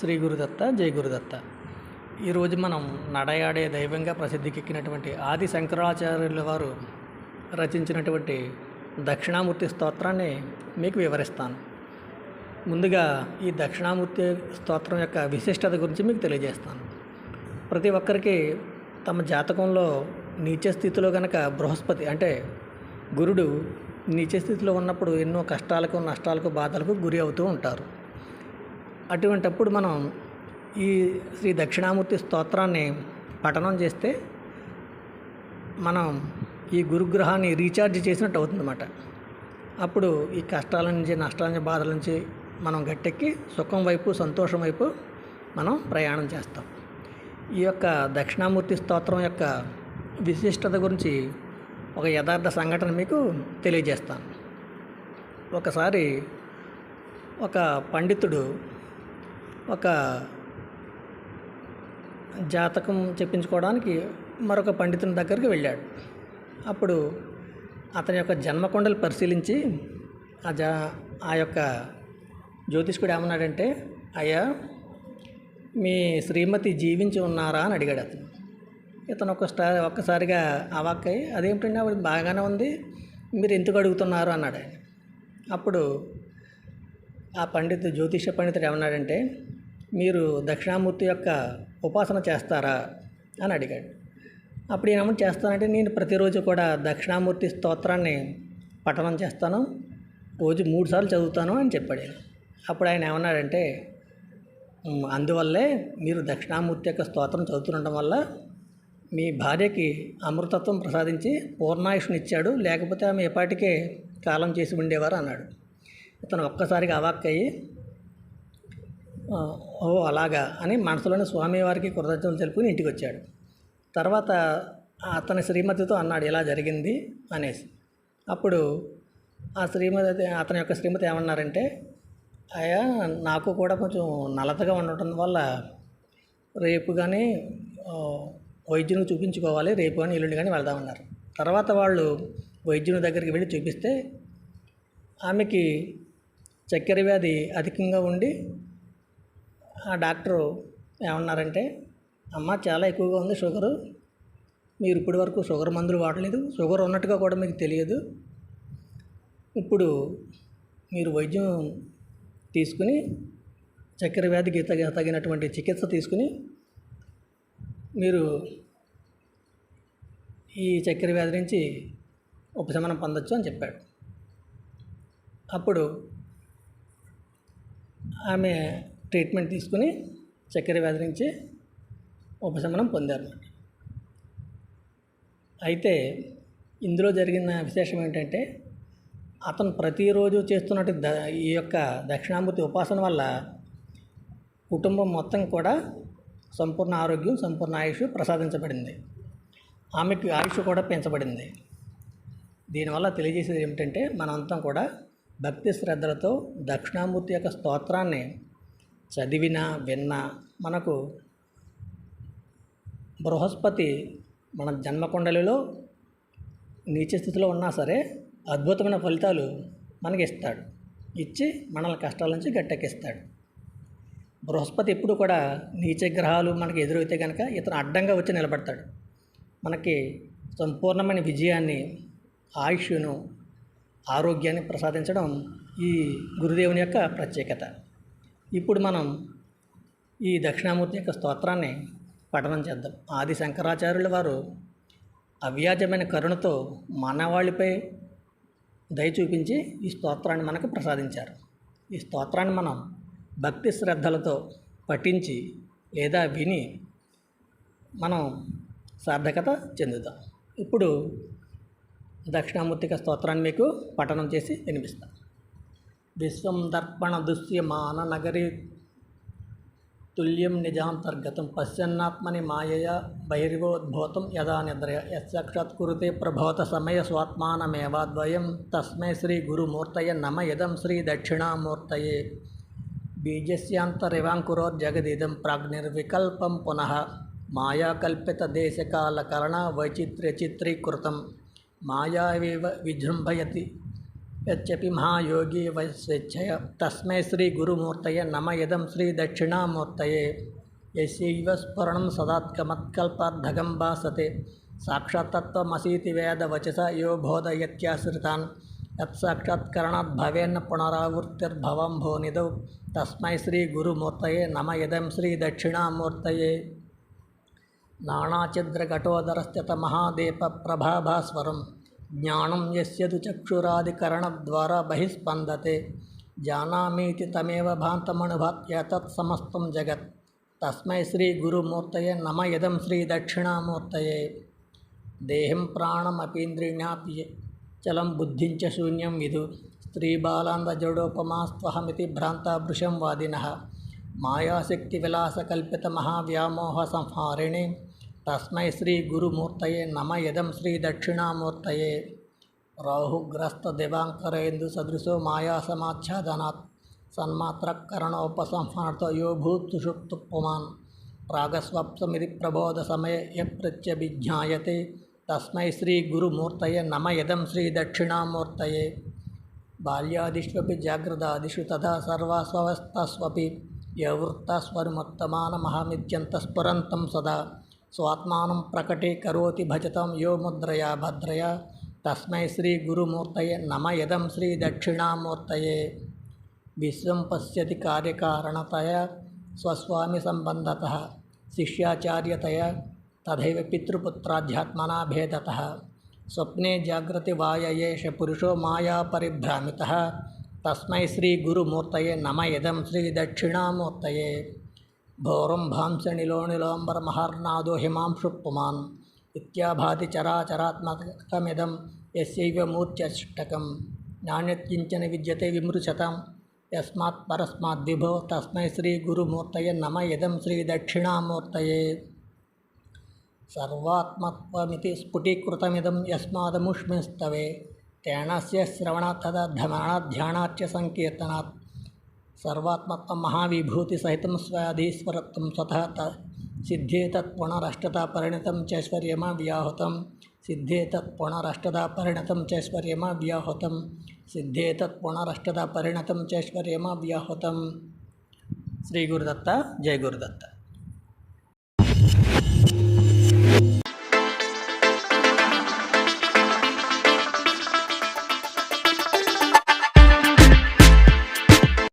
శ్రీ గురుదత్త జై గురుదత్త. ఈరోజు మనం నడయాడే దైవంగా ప్రసిద్ధికెక్కినటువంటి ఆది శంకరాచార్యుల వారు రచించినటువంటి దక్షిణామూర్తి స్తోత్రాన్ని మీకు వివరిస్తాను. ముందుగా ఈ దక్షిణామూర్తి స్తోత్రం యొక్క విశిష్టత గురించి మీకు తెలియజేస్తాను. ప్రతి ఒక్కరికి తమ జాతకంలో నీచ స్థితిలో కనుక బృహస్పతి అంటే గురుడు నీచ స్థితిలో ఉన్నప్పుడు ఎన్నో కష్టాలకు నష్టాలకు బాధలకు గురి అవుతూ ఉంటారు. అటువంటప్పుడు మనం ఈ శ్రీ దక్షిణామూర్తి స్తోత్రాన్ని పఠనం చేస్తే మనం ఈ గురుగ్రహాన్ని రీఛార్జ్ చేసినట్టు అవుతుందన్నమాట. అప్పుడు ఈ కష్టాల నుంచి నష్టాల నుంచి బాధల నుంచి మనం గట్టెక్కి సుఖం వైపు సంతోషం వైపు మనం ప్రయాణం చేస్తాం. ఈ యొక్క దక్షిణామూర్తి స్తోత్రం యొక్క విశిష్టత గురించి ఒక యథార్థ సంఘటన మీకు తెలియజేస్తాను. ఒకసారి ఒక పండితుడు ఒక జాతకం చెప్పించుకోవడానికి మరొక పండితుని దగ్గరికి వెళ్ళాడు. అప్పుడు అతని యొక్క జన్మకొండలు పరిశీలించి ఆ జా ఆ యొక్క జ్యోతిష్కుడు ఏమన్నాడంటే అయ్యా మీ శ్రీమతి జీవించి ఉన్నారా? అని అడిగాడు అతను. ఇతను ఒక్కస్టా ఒక్కసారిగా అవాక్కై అదేమిటండి ఆవిడ బాగానే ఉంది. మీరు ఎందుకు అడుగుతున్నారు? అన్నాడు ఆయన. అప్పుడు ఆ పండితు జ్యోతిష పండితుడు ఏమన్నాడంటే మీరు దక్షిణామూర్తి యొక్క ఉపాసన చేస్తారా? అని అడిగాడు. అప్పుడు ఏమో చేస్తానంటే నేను ప్రతిరోజు కూడా దక్షిణామూర్తి స్తోత్రాన్ని పఠనం చేస్తాను. రోజు మూడు సార్లు చదువుతాను అని చెప్పాడు అప్పుడు ఆయన ఏమన్నాడంటే అందువల్లే మీరు దక్షిణామూర్తి యొక్క స్తోత్రం చదువుతుండటం వల్ల మీ భార్యకి అమృతత్వం ప్రసాదించి పూర్ణాయుషునిచ్చాడు. లేకపోతే ఆమె ఎపాటికే కాలం చేసి ఉండేవారు అన్నాడు. ఇతను ఒక్కసారిగా అవాక్కయ్యి ఓ అలాగా అని మనసులోని స్వామివారికి కృతజ్ఞతలు తెలుపుకుని ఇంటికి వచ్చాడు తర్వాత అతని శ్రీమతితో అన్నాడు ఇలా జరిగింది అనేసి. అప్పుడు ఆ శ్రీమతి అతని యొక్క శ్రీమతి ఏమన్నారంటే అయ్యా నాకు కూడా కొంచెం నలతగా ఉండటం వల్ల రేపు కానీ వైద్యుని చూపించుకోవాలి రేపు కానీ ఎల్లుండి కానీ వెళ్దామన్నారు. తర్వాత వాళ్ళు వైద్యుని దగ్గరికి వెళ్ళి చూపిస్తే ఆమెకి చక్కెర వ్యాధి అధికంగా ఉండి ఆ డాక్టరు ఏమన్నారంటే అమ్మ చాలా ఎక్కువగా ఉంది షుగరు. మీరు ఇప్పటి వరకు షుగర్ మందులు వాడలేదు. షుగర్ ఉన్నట్టుగా కూడా మీకు తెలియదు. ఇప్పుడు మీరు వైద్యం తీసుకుని చక్కెర వ్యాధికి తగ తగినటువంటి చికిత్స తీసుకుని మీరు ఈ చక్కెర వ్యాధి నుంచి ఉపశమనం పొందొచ్చు అని చెప్పాడు. అప్పుడు ఆమె ట్రీట్మెంట్ తీసుకుని చక్కెర వ్యాధి నుంచి ఉపశమనం పొందారు. అయితే ఇందులో జరిగిన విశేషం ఏంటంటే అతను ప్రతిరోజు చేస్తున్నట్టు ద ఈ యొక్క దక్షిణామూర్తి ఉపాసన వల్ల కుటుంబం మొత్తం కూడా సంపూర్ణ ఆరోగ్యం సంపూర్ణ ఆయుష్ ప్రసాదించబడింది. ఆమెకి ఆయుష్ కూడా పెంచబడింది. దీనివల్ల తెలియజేసేది ఏమిటంటే మనంతా కూడా భక్తి శ్రద్ధలతో దక్షిణామూర్తి యొక్క స్తోత్రాన్ని చదివినా విన్నా మనకు బృహస్పతి మన జన్మకుండలిలో నీచ స్థితిలో ఉన్నా సరే అద్భుతమైన ఫలితాలు మనకి ఇస్తాడు ఇచ్చి మనల్ని కష్టాల నుంచి గట్టెక్కిస్తాడు. బృహస్పతి ఎప్పుడు కూడా నీచ గ్రహాలు మనకి ఎదురైతే కనుక ఇతను అడ్డంగా వచ్చి నిలబడతాడు. మనకి సంపూర్ణమైన విజయాన్ని ఆయుష్ను ఆరోగ్యాన్ని ప్రసాదించడం ఈ గురుదేవుని యొక్క ప్రత్యేకత. ఇప్పుడు మనం ఈ దక్షిణామూర్తి యొక్క స్తోత్రాన్ని పఠనం చేద్దాం. ఆది శంకరాచార్యుల వారు అవ్యాజమైన కరుణతో మానవాళిపై దయ చూపించి ఈ స్తోత్రాన్ని మనకు ప్రసాదించారు. ఈ స్తోత్రాన్ని మనం భక్తి శ్రద్ధలతో పఠించి లేదా విని మనం సార్థకత చెందుతాం. ఇప్పుడు దక్షిణామూర్తిక స్తోత్రాన్ని మీకు పఠనం చేసి వినిపిస్తాను విశ్వం దర్పణ దుశ్యమాన నగరి తుల్యం నిజాంతర్గతం పశ్యన్నాత్మని మాయయా బహిర్వోద్భూతం యదా నిద్రయ. యత్సాక్షాత్కురుతే ప్రభవత సమయ స్వాత్మానమేవాద్వయం తస్మై శ్రీ గురుమూర్తయ నమ ఇదం శ్రీ దక్షిణామూర్తయే. బీజస్యాంతరివాంకురోర్జగదిదం ప్రాగ్నిర్వికల్పం పునః. మాయాకల్పితదేశకాలకరణ వైచిత్ర్యచిత్రీకృతం मायावेव विजृंभयति। यद्यपि महायोगी वयस्वेच्छया श्री श्रीगुरुमूर्तये नम। इदं श्रीदक्षिणामूर्तये। यस्यैव स्फुरणं सदात्कमत्कल्पाद्धगं भासते। साक्षात्तत्त्वमसीति वेदवचसा यो बोधयत्याश्रितान्। यत्साक्षात्करणाद्भवेन्न पुनरावृत्तिर्भवं भो निधौ तस्मै श्रीगुरुमूर्तये नम। इदं श्रीदक्षिणामूर्तये। శ్రీ గురుమూర్తయే నమ ఇదం శ్రీ దక్షిణామూర్తయే నానాఛిద్రఘటోదరస్థిత మహాదీప ప్రభాభాస్వరం జ్ఞానం యస్యదు చక్షురాదికరణద్వారా బహిస్పందతే జానామీతి తమేవ భాంతమనుభాత్య తత్సమస్తం జగత్ తస్మై శ్రీ గురుమూర్తయే నమ ఇదం శ్రీ దక్షిణామూర్తయే దేహం तस्मय श्री गुरमूर्त नम। यदम यदं श्रीदक्षिणामूर्तये राहुग्रस्तदेवाङ्करेन्दु सदृशो माया मायासमाच्छादनात्। सन्मात्रकरणोपसंहर्तो यो भूत्सुषुप्तु पुमान् प्रागस्वप्समिति प्रबोधसमये यप्रत्यभिज्ञायते तस्मै श्रीगुरुमूर्तये नम। श्री दक्षिणामूर्त बाल्यादिष्वि जागृदादिषु तथा सर्वास्ववस्थस्वपि यवृत्तास्वरुमुत्तमानमहमित्यन्तस्फुरन्तं सदा। యప్రత్యభిజ్ఞాయతే తస్మై శ్రీ గురుమూర్తయే నమ ఇదం శ్రీ దక్షిణామూర్తయే బాల్యాదిష్వపి జాగ్రదాదిషు తథా సర్వాస్వస్థస్వపి యవృత్తస్వరముత్తమానమహమిత్యంతఃస్ఫురంతం సదా స్వాత్మానం ప్రకటీకరోతి భజతం యో ముద్రయా భద్రయా తస్మై శ్రీ గురుమూర్తయే నమ ఇదం శ్రీ దక్షిణామూర్తయే విశ్వం भौरम भांस निलोनिलोम्बरमहर्नादो हिमांशुपुमान् इत्याभाति चराचरात्मकमिदं यस्यैव मूर्त्यष्टकं नान्यकिंचन विद्यते विमृशतां यस्मात् तस्म तस्मै नम। इदं श्रीदक्षिणामूर्तये। सर्वात्मत्वमिति स्फुटीकृतमिदं यस्मादमुष्मिस्तवे। तेणस्य श्रवणात् तदा ध्यानाच संकर्तना सर्वात्मक महाविभूति सहित स्वाधीस्वरक्त स्वतः सिद्धे तत्पुणराष्ट्रता परिणत चैश्वर्यम व्याहत सिद्धे तत्पुणराष्ट्रता परिणत चैश्वर्यम व्याहत सिद्धे तत्पुणराष्ट्रता परिणत चैश्वर्यम व्याहत श्री गुरुदत्ता जय गुरुदत्ता।